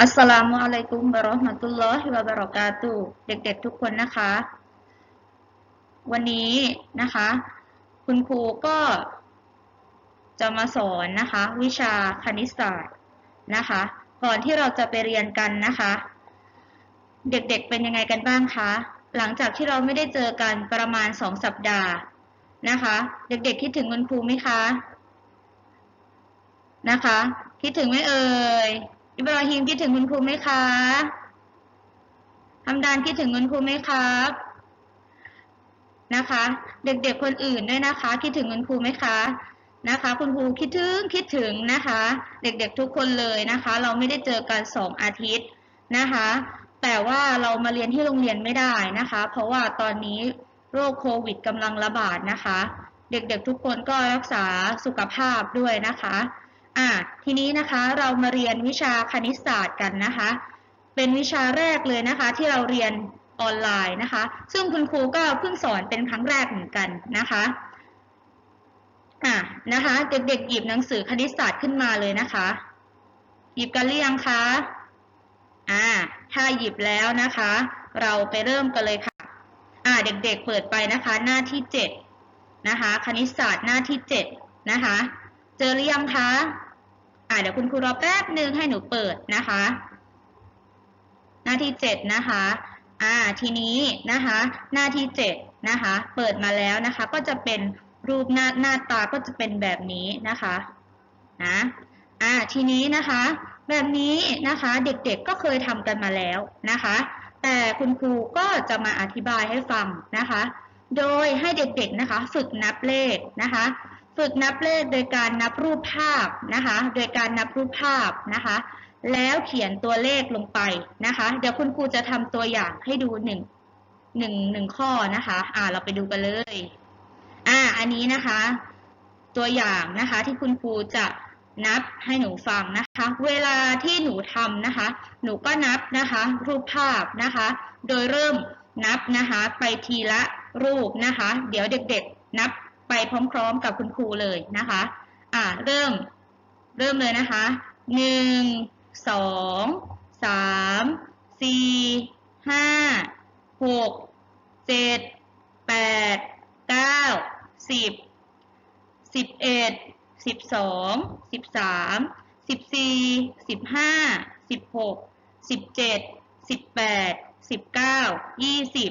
อัสสลามุอะลัยกุมบะราะห์มะตุลลอฮิวะบะเราะกาตุเด็กๆทุกคนนะคะ วันนี้นะคะ คุณครูก็จะมาสอนนะคะ วิชาคณิตศาสตร์นะคะ ก่อนที่เราจะไปเรียนกันนะคะ เด็กๆเป็นยังไงกันบ้างคะหลังจากที่เราไม่ได้เจอกันประมาณสองสัปดาห์นะคะ เด็กๆคิดถึงคุณครูไหมคะนะคะ คิดถึงไหมเอ่ย อิบราฮิมคิดถึงคุณครูไหมคะฮัมดานคิดถึงคุณครูไหมครับนะคะ เด็กๆคนอื่นด้วยนะคะ คิดถึงคุณครูไหมคะนะคะ คุณครูคิดถึงคิดถึงนะคะ เด็กๆทุกคนเลยนะคะ เราไม่ได้เจอกันสองอาทิตย์นะคะ แต่ว่าเรามาเรียนที่โรงเรียนไม่ได้นะคะ เพราะว่าตอนนี้โรคโควิดกำลังระบาดนะคะ เด็กๆทุกคนก็รักษาสุขภาพด้วยนะคะ อะทีนี้นะคะเรามาเรียนวิชาคณิตศาสตร์กันนะคะ เป็นวิชาแรกเลยนะคะ ที่เราเรียนออนไลน์นะคะ ซึ่งคุณครูก็เพิ่งสอนเป็นครั้งแรกเหมือนกันนะคะอะนะคะเด็กๆหยิบหนังสือคณิตศาสตร์ขึ้นมาเลยนะคะ หยิบกันหรือยังคะอ่าถ้าหยิบแล้วนะคะ เราไปเริ่มกันเลยค่ะอ่าเด็กๆเปิดไปนะคะ หน้าที่เจ็ดนะคะ คณิตศาสตร์หน้าที่เจ็ดนะคะ เจอหรือยังคะ อ่าเดี๋ยวคุณครูรอแป๊บหนึ่งให้หนูเปิดนะคะ หน้าที่เจ็ดนะคะ อ่า ทีนี้นะคะ หน้าที่เจ็ดนะคะ เปิดมาแล้วนะคะ ก็จะเป็นรูปหน้าหน้าตาก็จะเป็นแบบนี้นะคะ นะ อ่า ทีนี้นะคะ แบบนี้นะคะ เด็กๆก็เคยทำกันมาแล้วนะคะ แต่คุณครูก็จะมาอธิบายให้ฟังนะคะ โดยให้เด็กๆนะคะ ฝึกนับเลขนะคะ ฝึกนับเลขโดยการนับรูปภาพนะคะ โดยการนับรูปภาพนะคะ แล้วเขียนตัวเลขลงไปนะคะ เดี๋ยวคุณครูจะทำตัวอย่างให้ดูหนึ่งหนึ่งหนึ่งข้อนะคะ อ่า เราไปดูกันเลย อ่า อันนี้นะคะ ตัวอย่างนะคะที่คุณครูจะนับให้หนูฟังนะคะ เวลาที่หนูทำนะคะ หนูก็นับนะคะ รูปภาพนะคะ โดยเริ่มนับนะคะ ไปทีละรูปนะคะ เดี๋ยวเด็ก ๆ นับ ไปพร้อมๆกับคุณครูเลยนะคะอ่าเริ่มเริ่มเลยนะคะหนึ่งสองสามสี่ห้าหกเจ็ดแปดเก้าสิบสิบเอ็ดสิบสองสิบสามสิบสี่สิบห้าสิบหกสิบเจ็ดสิบแปดสิบเก้ายี่สิบ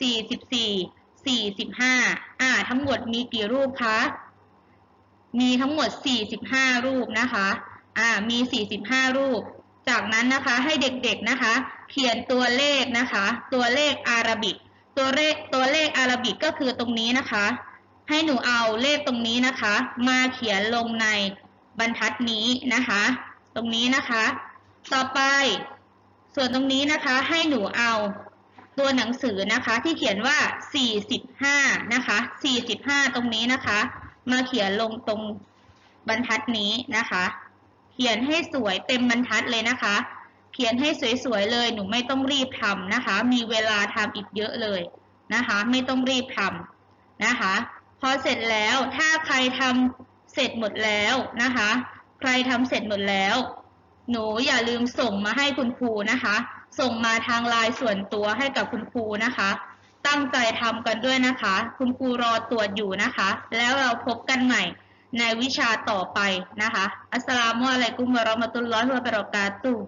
สี่สิบสี่สี่สิบห้าอ่าทั้งหมดมีกี่รูปคะมีทั้งหมดสี่สิบห้ารูปนะคะอ่ามีสี่สิบห้ารูป จากนั้นนะคะให้เด็กๆนะคะ เขียนตัวเลขนะคะ ตัวเลขอาราบิกตัวเลขตัวเลขอาราบิกก็คือตรงนี้นะคะ ให้หนูเอาเลขตรงนี้นะคะ มาเขียนลงในบรรทัดนี้นะคะ ตรงนี้นะคะ ต่อไป ส่วนตรงนี้นะคะให้หนูเอา ตัวหนังสือนะคะที่เขียนว่า 45 นะคะ 45 ตรงนี้นะคะ มาเขียนลงตรงบรรทัดนี้นะคะ เขียนให้สวยเต็มบรรทัดเลยนะคะ เขียนให้สวยๆเลย หนูไม่ต้องรีบทำนะคะ มีเวลาทำอีกเยอะเลยนะคะ ไม่ต้องรีบทำนะคะ พอเสร็จแล้วถ้าใครทำเสร็จหมดแล้วนะคะ ใครทำเสร็จหมดแล้ว หนูอย่าลืมส่งมาให้คุณครูนะคะ ส่งมาทางไลน์ส่วนตัวให้กับคุณครูนะคะ ตั้งใจทำกันด้วยนะคะ คุณครูรอตรวจอยู่นะคะ แล้วเราพบกันใหม่ในวิชาต่อไปนะคะ อัสสลามุอะลัยกุมวะเราะมะตุลลอฮิวะบะเราะกาตุฮ์